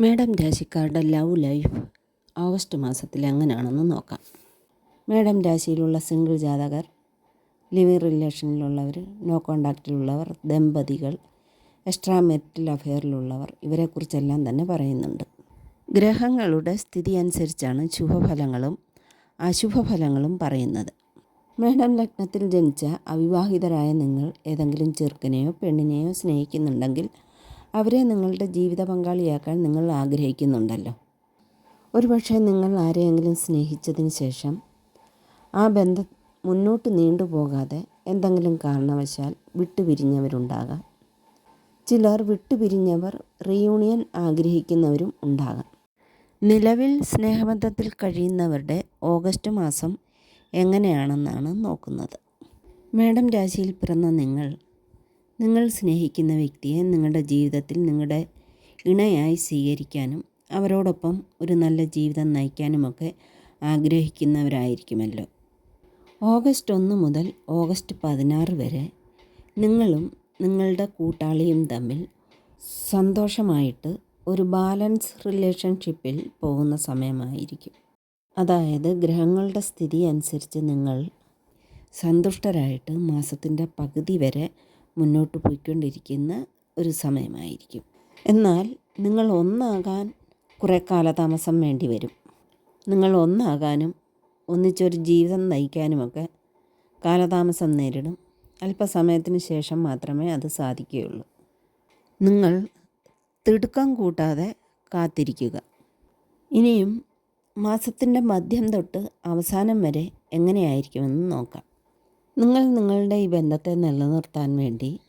Madam രാശിക്കാരുടെ love life August മാസത്തിൽ എങ്ങനെയാണെന്ന് നോക്കാം. മേഡം രാശിയിലുള്ള സിംഗിൾ ജാതകർ ലിവിങ് റിലേഷനിലുള്ളവർ നോ കോണ്ടാക്റ്റിലുള്ളവർ ദമ്പതികൾ എക്സ്ട്രാ മെറിറ്റൽ അഫെയറിലുള്ളവർ ഇവരെക്കുറിച്ചെല്ലാം തന്നെ പറയുന്നുണ്ട്. ഗ്രഹങ്ങളുടെ സ്ഥിതി അനുസരിച്ചാണ് ശുഭഫലങ്ങളും അശുഭഫലങ്ങളും പറയുന്നത്. മേഡം ലഗ്നത്തിൽ ജനിച്ച അവിവാഹിതരായ നിങ്ങൾ ഏതെങ്കിലും ചെറുക്കനെയോ പെണ്ണിനെയോ സ്നേഹിക്കുന്നുണ്ടെങ്കിൽ അവരെ നിങ്ങളുടെ ജീവിത പങ്കാളിയാക്കാൻ നിങ്ങൾ ആഗ്രഹിക്കുന്നുണ്ടല്ലോ. ഒരുപക്ഷെ നിങ്ങൾ ആരെയെങ്കിലും സ്നേഹിച്ചതിന് ശേഷം ആ ബന്ധം മുന്നോട്ട് നീണ്ടുപോകാതെ എന്തെങ്കിലും കാരണവശാൽ വിട്ടുപിരിഞ്ഞവരുണ്ടാകാം. ചിലർ വിട്ടുപിരിഞ്ഞവർ റീയൂണിയൻ ആഗ്രഹിക്കുന്നവരും ഉണ്ടാകാം. നിലവിൽ സ്നേഹബന്ധത്തിൽ കഴിയുന്നവരുടെ ഓഗസ്റ്റ് മാസം എങ്ങനെയാണെന്നാണ് നോക്കുന്നത്. മേഡം രാശിയിൽ പിറന്ന നിങ്ങൾ നിങ്ങൾ സ്നേഹിക്കുന്ന വ്യക്തിയെ നിങ്ങളുടെ ജീവിതത്തിൽ നിങ്ങളുടെ ഇണയായി സ്വീകരിക്കാനും അവരോടൊപ്പം ഒരു നല്ല ജീവിതം നയിക്കാനുമൊക്കെ ആഗ്രഹിക്കുന്നവരായിരിക്കുമല്ലോ. ഓഗസ്റ്റ് ഒന്ന് മുതൽ ഓഗസ്റ്റ് പതിനാറ് വരെ നിങ്ങളും നിങ്ങളുടെ കൂട്ടാളിയും തമ്മിൽ സന്തോഷമായിട്ട് ഒരു ബാലൻസ് റിലേഷൻഷിപ്പിൽ പോകുന്ന സമയമായിരിക്കും. അതായത് ഗ്രഹങ്ങളുടെ സ്ഥിതി അനുസരിച്ച് നിങ്ങൾ സന്തുഷ്ടരായിട്ട് മാസത്തിന്റെ പകുതി വരെ മുന്നോട്ട് പോയിക്കൊണ്ടിരിക്കുന്ന ഒരു സമയമായിരിക്കും. എന്നാൽ നിങ്ങൾ ഒന്നാകാൻ കുറേ കാലതാമസം വേണ്ടി വരും. നിങ്ങൾ ഒന്നാകാനും ഒന്നിച്ചൊരു ജീവിതം നയിക്കാനുമൊക്കെ കാലതാമസം നേരിടും. അല്പസമയത്തിന് ശേഷം മാത്രമേ അത് സാധിക്കുകയുള്ളൂ. നിങ്ങൾ തിടുക്കം കൂട്ടാതെ കാത്തിരിക്കുക. ഇനിയും മാസത്തിന്റെ മധ്യം തൊട്ട് അവസാനം വരെ എങ്ങനെയായിരിക്കുമെന്ന് നോക്കാം. നിങ്ങൾ നിങ്ങളുടെ ഈ ബന്ധത്തെ നിലനിർത്താൻ വേണ്ടി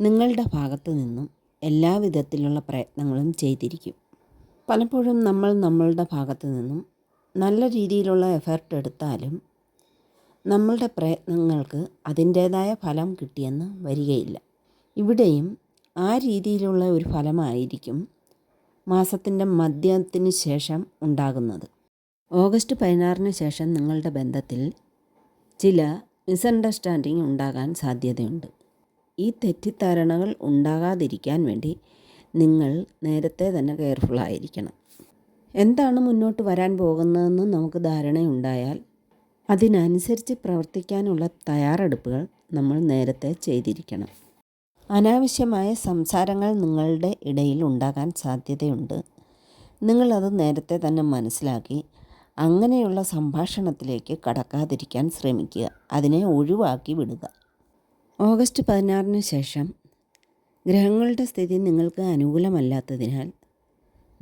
നിങ്ങളുടെ ഭാഗത്തു നിന്നും എല്ലാ വിധത്തിലുള്ള പ്രയത്നങ്ങളും ചെയ്തിരിക്കും. പലപ്പോഴും നമ്മൾ നമ്മളുടെ ഭാഗത്തു നിന്നും നല്ല രീതിയിലുള്ള എഫേർട്ട് എടുത്താലും നമ്മളുടെ പ്രയത്നങ്ങൾക്ക് അതിന്റേതായ ഫലം കിട്ടിയെന്ന് വരികയില്ല. ഇവിടെയും ആ രീതിയിലുള്ള ഒരു ഫലമായിരിക്കും മാസത്തിന്റെ മദ്യത്തിന് ശേഷം ഉണ്ടാകുന്നത്. ഓഗസ്റ്റ് പതിനാറിന് ശേഷം നിങ്ങളുടെ ബന്ധത്തിൽ ചില മിസ്അണ്ടർസ്റ്റാൻഡിങ് ഉണ്ടാകാൻ സാധ്യതയുണ്ട്. ഈ തെറ്റിദ്ധാരണകൾ ഉണ്ടാകാതിരിക്കാൻ വേണ്ടി നിങ്ങൾ നേരത്തെ തന്നെ കെയർഫുൾ ആയിരിക്കണം. എന്താണ് മുന്നോട്ട് വരാൻ പോകുന്നതെന്ന് നമുക്ക് ധാരണയുണ്ടായാൽ അതിനനുസരിച്ച് പ്രവർത്തിക്കാനുള്ള തയ്യാറെടുപ്പുകൾ നമ്മൾ നേരത്തെ ചെയ്തിരിക്കണം. അനാവശ്യമായ സംസാരങ്ങൾ നിങ്ങളുടെ ഇടയിൽ ഉണ്ടാകാൻ സാധ്യതയുണ്ട്. നിങ്ങളത് നേരത്തെ തന്നെ മനസ്സിലാക്കി അങ്ങനെയുള്ള സംഭാഷണത്തിലേക്ക് കടക്കാതിരിക്കാൻ ശ്രമിക്കുക. അതിനെ ഒഴിവാക്കി വിടുക. ഓഗസ്റ്റ് പതിനാറിന് ശേഷം ഗ്രഹങ്ങളുടെ സ്ഥിതി നിങ്ങൾക്ക് അനുകൂലമല്ലാത്തതിനാൽ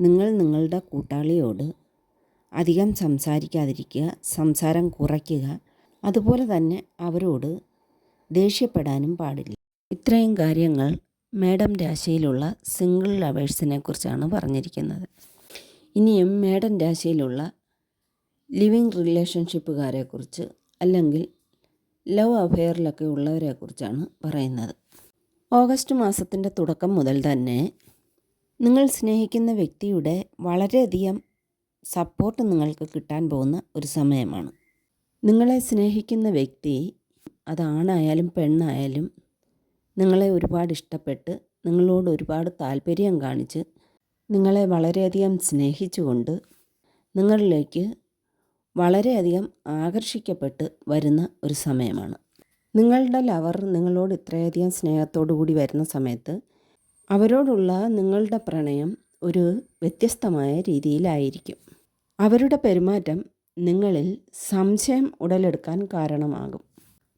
നിങ്ങൾ നിങ്ങളുടെ കൂട്ടാളിയോട് അധികം സംസാരിക്കാതിരിക്കുക സംസാരം കുറയ്ക്കുക അതുപോലെ തന്നെ അവരോട് ദേഷ്യപ്പെടാനും പാടില്ല. ഇത്രയും കാര്യങ്ങൾ മേഡം രാശിയിലുള്ള സിംഗിൾ ലവേഴ്സിനെ കുറിച്ചാണ് പറഞ്ഞിരിക്കുന്നത്. ഇനിയും മേഡം രാശിയിലുള്ള ലിവിങ് റിലേഷൻഷിപ്പുകാരെക്കുറിച്ച് അല്ലെങ്കിൽ ലവ് അഫെയറിലൊക്കെ ഉള്ളവരെക്കുറിച്ചാണ് പറയുന്നത്. ഓഗസ്റ്റ് മാസത്തിന്റെ തുടക്കം മുതൽ തന്നെ നിങ്ങൾ സ്നേഹിക്കുന്ന വ്യക്തിയുടെ വളരെയധികം സപ്പോർട്ട് നിങ്ങൾക്ക് കിട്ടാൻ പോകുന്ന ഒരു സമയമാണ്. നിങ്ങളെ സ്നേഹിക്കുന്ന വ്യക്തി അതാണായാലും പെണ്ണായാലും നിങ്ങളെ ഒരുപാട് ഇഷ്ടപ്പെട്ട് നിങ്ങളോട് ഒരുപാട് താല്പര്യം കാണിച്ച് നിങ്ങളെ വളരെയധികം സ്നേഹിച്ചുകൊണ്ട് നിങ്ങളിലേക്ക് വളരെയധികം ആകർഷിക്കപ്പെട്ട് വരുന്ന ഒരു സമയമാണ്. നിങ്ങളുടെ ലവർ നിങ്ങളോട് ഇത്രയധികം സ്നേഹത്തോടു കൂടി വരുന്ന സമയത്ത് അവരോടുള്ള നിങ്ങളുടെ പ്രണയം ഒരു വ്യത്യസ്തമായ രീതിയിലായിരിക്കും. അവരുടെ പെരുമാറ്റം നിങ്ങളിൽ സംശയം ഉടലെടുക്കാൻ കാരണമാകും.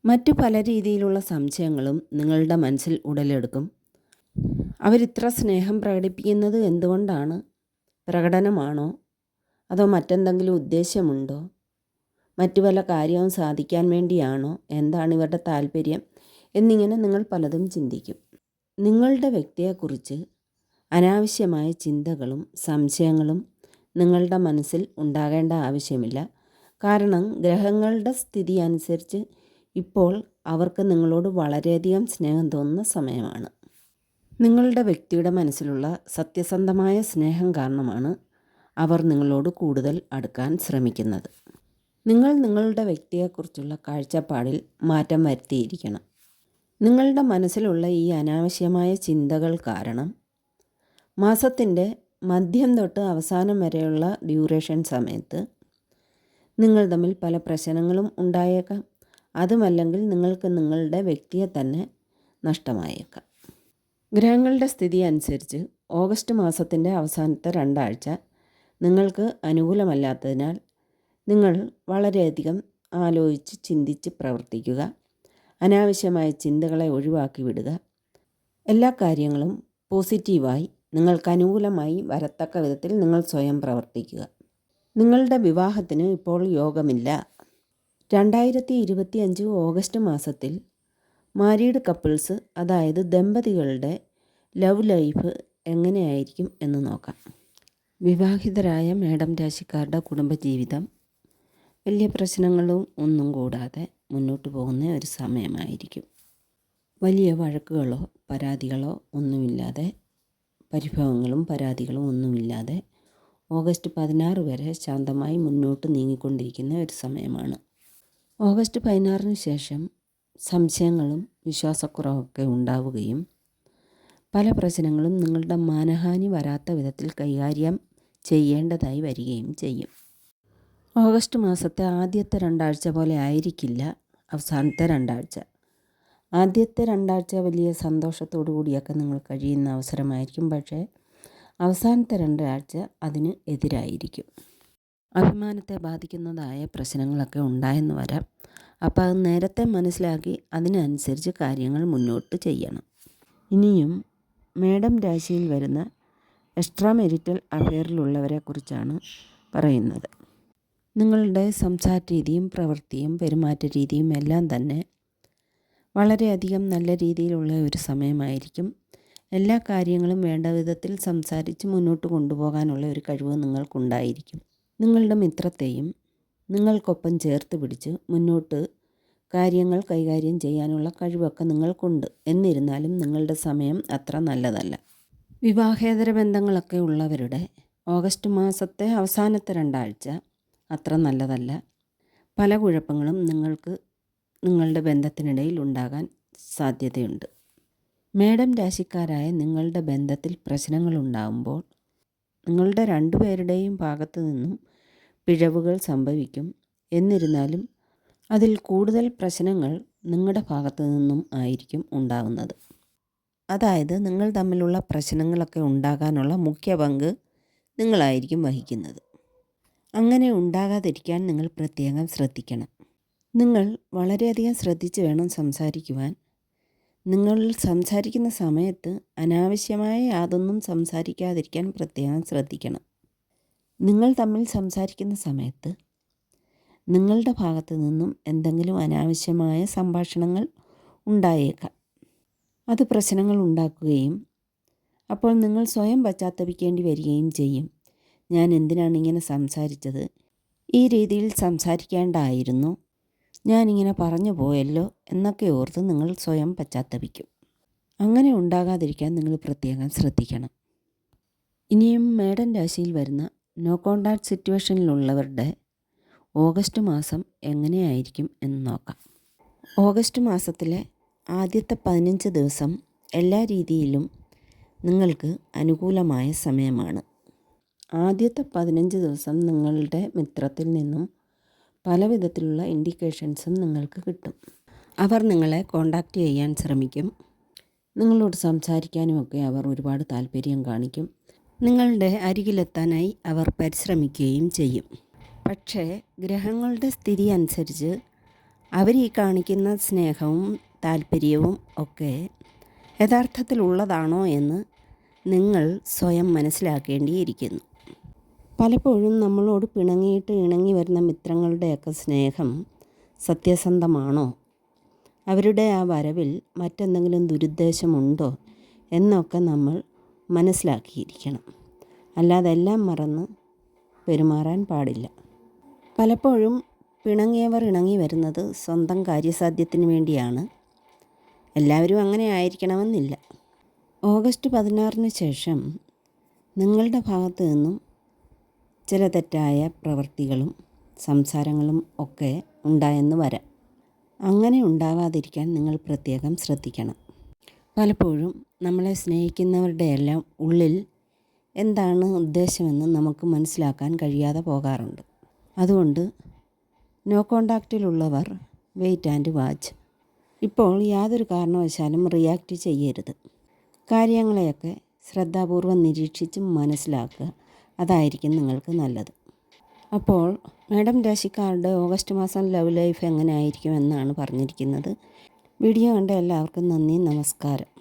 മറ്റു പല രീതിയിലുള്ള സംശയങ്ങളും നിങ്ങളുടെ മനസ്സിൽ ഉടലെടുക്കും. അവരിത്ര സ്നേഹം പ്രകടിപ്പിക്കുന്നത് എന്തുകൊണ്ടാണ്? പ്രകടനമാണോ? അതോ മറ്റെന്തെങ്കിലും ഉദ്ദേശമുണ്ടോ മറ്റു പല കാര്യവും സാധിക്കാൻ വേണ്ടിയാണോ? എന്താണ് ഇവരുടെ താല്പര്യം എന്നിങ്ങനെ നിങ്ങൾ പലതും ചിന്തിക്കും. നിങ്ങളുടെ വ്യക്തിയെക്കുറിച്ച് അനാവശ്യമായ ചിന്തകളും സംശയങ്ങളും നിങ്ങളുടെ മനസ്സിൽ ഉണ്ടാകേണ്ട ആവശ്യമില്ല. കാരണം ഗ്രഹങ്ങളുടെ സ്ഥിതി അനുസരിച്ച് ഇപ്പോൾ അവർക്ക് നിങ്ങളോട് വളരെയധികം സ്നേഹം തോന്നുന്ന സമയമാണ്. നിങ്ങളുടെ വ്യക്തിയുടെ മനസ്സിലുള്ള സത്യസന്ധമായ സ്നേഹം കാരണമാണ് അവർ നിങ്ങളോട് കൂടുതൽ അടുക്കാൻ ശ്രമിക്കുന്നത്. നിങ്ങൾ നിങ്ങളുടെ വ്യക്തിയെക്കുറിച്ചുള്ള കാഴ്ചപ്പാടിൽ മാറ്റം വരുത്തിയിരിക്കണം. നിങ്ങളുടെ മനസ്സിലുള്ള ഈ അനാവശ്യമായ ചിന്തകൾ കാരണം മാസത്തിന്റെ മധ്യം തൊട്ട് അവസാനം വരെയുള്ള ഡ്യൂറേഷൻ സമയത്ത് നിങ്ങൾ തമ്മിൽ പല പ്രശ്നങ്ങളും ഉണ്ടായേക്കാം. അതുമല്ലെങ്കിൽ നിങ്ങൾക്ക് നിങ്ങളുടെ വ്യക്തിയെ തന്നെ നഷ്ടമായേക്കാം. ഗ്രഹങ്ങളുടെ സ്ഥിതി അനുസരിച്ച് ഓഗസ്റ്റ് മാസത്തിന്റെ അവസാനത്തെ രണ്ടാഴ്ച നിങ്ങൾക്ക് അനുകൂലമല്ലാത്തതിനാൽ നിങ്ങൾ വളരെയധികം ആലോചിച്ച് ചിന്തിച്ച് പ്രവർത്തിക്കുക. അനാവശ്യമായ ചിന്തകളെ ഒഴിവാക്കി വിടുക. എല്ലാ കാര്യങ്ങളും പോസിറ്റീവായി നിങ്ങൾക്ക് അനുകൂലമായി വരത്തക്ക വിധത്തിൽ നിങ്ങൾ സ്വയം പ്രവർത്തിക്കുക. നിങ്ങളുടെ വിവാഹത്തിന് ഇപ്പോൾ യോഗമില്ല. രണ്ടായിരത്തി ഇരുപത്തി അഞ്ച് ഓഗസ്റ്റ് മാസത്തിൽ മാരീഡ് കപ്പിൾസ് അതായത് ദമ്പതികളുടെ ലവ് ലൈഫ് എങ്ങനെയായിരിക്കും എന്ന് നോക്കാം. വിവാഹിതരായ മേഡം രാശിക്കാരുടെ കുടുംബജീവിതം. വലിയ പ്രശ്നങ്ങളും ഒന്നും കൂടാതെ മുന്നോട്ട് പോകുന്ന ഒരു സമയമായിരിക്കും. വലിയ വഴക്കുകളോ പരാതികളോ ഒന്നുമില്ലാതെ പരിഭവങ്ങളും പരാതികളും ഒന്നുമില്ലാതെ ഓഗസ്റ്റ് പതിനാറ് വരെ ശാന്തമായി മുന്നോട്ട് നീങ്ങിക്കൊണ്ടിരിക്കുന്ന ഒരു സമയമാണ്. ഓഗസ്റ്റ് പതിനാറിന് ശേഷം സംശയങ്ങളും വിശ്വാസക്കുറവൊക്കെ ഉണ്ടാവുകയും പല പ്രശ്നങ്ങളും നിങ്ങളുടെ മാനഹാനി വരാത്ത വിധത്തിൽ കൈകാര്യം ചെയ്യേണ്ടതായി വരികയും ചെയ്യും. ഓഗസ്റ്റ് മാസത്തെ ആദ്യത്തെ രണ്ടാഴ്ച പോലെ ആയിരിക്കില്ല അവസാനത്തെ രണ്ടാഴ്ച. ആദ്യത്തെ രണ്ടാഴ്ച വലിയ സന്തോഷത്തോടു കൂടിയൊക്കെ നിങ്ങൾ കഴിയുന്ന അവസരമായിരിക്കും. പക്ഷേ അവസാനത്തെ രണ്ടാഴ്ച അതിന് എതിരായിരിക്കും. അഭിമാനത്തെ ബാധിക്കുന്നതായ പ്രശ്നങ്ങളൊക്കെ ഉണ്ടായെന്ന് വരാം. അപ്പോൾ അത് നേരത്തെ മനസ്സിലാക്കി അതിനനുസരിച്ച് കാര്യങ്ങൾ മുന്നോട്ട് ചെയ്യണം. ഇനിയും മേഡം രാശിയിൽ വരുന്ന എക്സ്ട്രാ മെരിറ്റൽ അഫെയറിലുള്ളവരെ കുറിച്ചാണ് പറയുന്നത്. നിങ്ങളുടെ സംസാര രീതിയും പ്രവൃത്തിയും പെരുമാറ്റ രീതിയും എല്ലാം തന്നെ വളരെയധികം നല്ല രീതിയിലുള്ള ഒരു സമയമായിരിക്കും. എല്ലാ കാര്യങ്ങളും വേണ്ട വിധത്തിൽ സംസാരിച്ച് മുന്നോട്ട് കൊണ്ടുപോകാനുള്ള ഒരു കഴിവ് നിങ്ങൾക്കുണ്ടായിരിക്കും. നിങ്ങളുടെ മിത്രത്തെയും നിങ്ങൾക്കൊപ്പം ചേർത്ത് പിടിച്ച് മുന്നോട്ട് കാര്യങ്ങൾ കൈകാര്യം ചെയ്യാനുള്ള കഴിവൊക്കെ നിങ്ങൾക്കുണ്ട്. എന്നിരുന്നാലും നിങ്ങളുടെ സമയം അത്ര നല്ലതല്ല. വിവാഹേതര ബന്ധങ്ങളൊക്കെ ഉള്ളവരുടെ ഓഗസ്റ്റ് മാസത്തെ അവസാനത്തെ രണ്ടാഴ്ച അത്ര നല്ലതല്ല. പല കുഴപ്പങ്ങളും നിങ്ങൾക്ക് നിങ്ങളുടെ ബന്ധത്തിനിടയിൽ ഉണ്ടാകാൻ സാധ്യതയുണ്ട്. മേഡം രാശിക്കാരായ നിങ്ങളുടെ ബന്ധത്തിൽ പ്രശ്നങ്ങളുണ്ടാകുമ്പോൾ നിങ്ങളുടെ രണ്ടുപേരുടെയും ഭാഗത്തു നിന്നും പിഴവുകൾ സംഭവിക്കും. എന്നിരുന്നാലും അതിൽ കൂടുതൽ പ്രശ്നങ്ങൾ നിങ്ങളുടെ ഭാഗത്തു നിന്നും ആയിരിക്കും ഉണ്ടാകുന്നത് അതായത് നിങ്ങൾ തമ്മിലുള്ള പ്രശ്നങ്ങളൊക്കെ ഉണ്ടാകാനുള്ള മുഖ്യ പങ്ക് നിങ്ങളായിരിക്കും വഹിക്കുന്നത്. അങ്ങനെ ഉണ്ടാകാതിരിക്കാൻ നിങ്ങൾ പ്രത്യേകം ശ്രദ്ധിക്കണം. നിങ്ങൾ വളരെയധികം ശ്രദ്ധിച്ച് വേണം സംസാരിക്കുവാൻ. നിങ്ങൾ സംസാരിക്കുന്ന സമയത്ത് അനാവശ്യമായ യാതൊന്നും സംസാരിക്കാതിരിക്കാൻ പ്രത്യേകം ശ്രദ്ധിക്കണം. നിങ്ങൾ തമ്മിൽ സംസാരിക്കുന്ന സമയത്ത് നിങ്ങളുടെ ഭാഗത്തു നിന്നും എന്തെങ്കിലും അനാവശ്യമായ സംഭാഷണങ്ങൾ ഉണ്ടായേക്കാം. അത് പ്രശ്നങ്ങൾ ഉണ്ടാക്കുകയും അപ്പോൾ നിങ്ങൾ സ്വയം പശ്ചാത്തപിക്കേണ്ടി വരികയും ചെയ്യും. ഞാൻ എന്തിനാണ് ഇങ്ങനെ സംസാരിച്ചത്? ഈ രീതിയിൽ സംസാരിക്കേണ്ടായിരുന്നു. ഞാനിങ്ങനെ പറഞ്ഞു പോയല്ലോ എന്നൊക്കെ ഓർത്ത് നിങ്ങൾ സ്വയം പശ്ചാത്തപിക്കും. അങ്ങനെ ഉണ്ടാകാതിരിക്കാൻ നിങ്ങൾ പ്രത്യേകം ശ്രദ്ധിക്കണം. ഇനിയും മേഡൻ രാശിയിൽ വരുന്ന നോ കോണ്ടാക്ട് സിറ്റുവേഷനിലുള്ളവരുടെ ഓഗസ്റ്റ് മാസം എങ്ങനെയായിരിക്കും എന്ന് നോക്കാം. ഓഗസ്റ്റ് മാസത്തിലെ ആദ്യത്തെ പതിനഞ്ച് ദിവസം എല്ലാ രീതിയിലും നിങ്ങൾക്ക് അനുകൂലമായ സമയമാണ്. ആദ്യത്തെ പതിനഞ്ച് ദിവസം നിങ്ങളുടെ മിത്രത്തിൽ നിന്നും പല വിധത്തിലുള്ള ഇൻഡിക്കേഷൻസും നിങ്ങൾക്ക് കിട്ടും. അവർ നിങ്ങളെ കോണ്ടാക്റ്റ് ചെയ്യാൻ ശ്രമിക്കും. നിങ്ങളോട് സംസാരിക്കാനുമൊക്കെ അവർ ഒരുപാട് താല്പര്യം കാണിക്കും. നിങ്ങളുടെ അരികിലെത്താനായി അവർ പരിശ്രമിക്കുകയും ചെയ്യും. പക്ഷേ ഗ്രഹങ്ങളുടെ സ്ഥിതി അനുസരിച്ച് അവർ ഈ കാണിക്കുന്ന സ്നേഹവും താല്പര്യവും ഒക്കെ യഥാർത്ഥത്തിലുള്ളതാണോ എന്ന് നിങ്ങൾ സ്വയം മനസ്സിലാക്കേണ്ടിയിരിക്കുന്നു. പലപ്പോഴും നമ്മളോട് പിണങ്ങിയിട്ട് ഇണങ്ങി വരുന്ന മിത്രങ്ങളുടെയൊക്കെ സ്നേഹം സത്യസന്ധമാണോ? അവരുടെ ആ വരവിൽ മറ്റെന്തെങ്കിലും ദുരുദ്ദേശമുണ്ടോ എന്നൊക്കെ നമ്മൾ മനസ്സിലാക്കിയിരിക്കണം. അല്ലാതെ എല്ലാം മറന്ന് പെരുമാറാൻ പാടില്ല. പലപ്പോഴും പിണങ്ങിയവർ ഇണങ്ങി വരുന്നത് സ്വന്തം കാര്യസാധ്യത്തിന് വേണ്ടിയാണ്. എല്ലാവരും അങ്ങനെ ആയിരിക്കണമെന്നില്ല. ഓഗസ്റ്റ് പതിനാറിന് ശേഷം നിങ്ങളുടെ ഭാഗത്ത് നിന്നും ചില തെറ്റായ പ്രവൃത്തികളും സംസാരങ്ങളും ഒക്കെ ഉണ്ടായെന്ന് വരാം. അങ്ങനെ ഉണ്ടാവാതിരിക്കാൻ നിങ്ങൾ പ്രത്യേകം ശ്രദ്ധിക്കണം. പലപ്പോഴും നമ്മളെ സ്നേഹിക്കുന്നവരുടെ എല്ലാം ഉള്ളിൽ എന്താണ് ഉദ്ദേശമെന്ന് നമുക്ക് മനസ്സിലാക്കാൻ കഴിയാതെ പോകാറുണ്ട്. അതുകൊണ്ട് നോ കോണ്ടാക്റ്റിലുള്ളവർ വെയിറ്റ് ആൻഡ് വാച്ച്. ഇപ്പോൾ യാതൊരു കാരണവശാലും റിയാക്റ്റ് ചെയ്യരുത്. കാര്യങ്ങളെയൊക്കെ ശ്രദ്ധാപൂർവം നിരീക്ഷിച്ച് മനസ്സിലാക്കുക അതായിരിക്കും നിങ്ങൾക്ക് നല്ലത്. അപ്പോൾ മാഡം രാശിക്കാരുടെ ഓഗസ്റ്റ് മാസം ലവ് ലൈഫ് എങ്ങനെ ആയിരിക്കും എന്നാണ് പറഞ്ഞിരിക്കുന്നത്. വീഡിയോ കണ്ട എല്ലാവർക്കും നന്ദി നമസ്കാരം.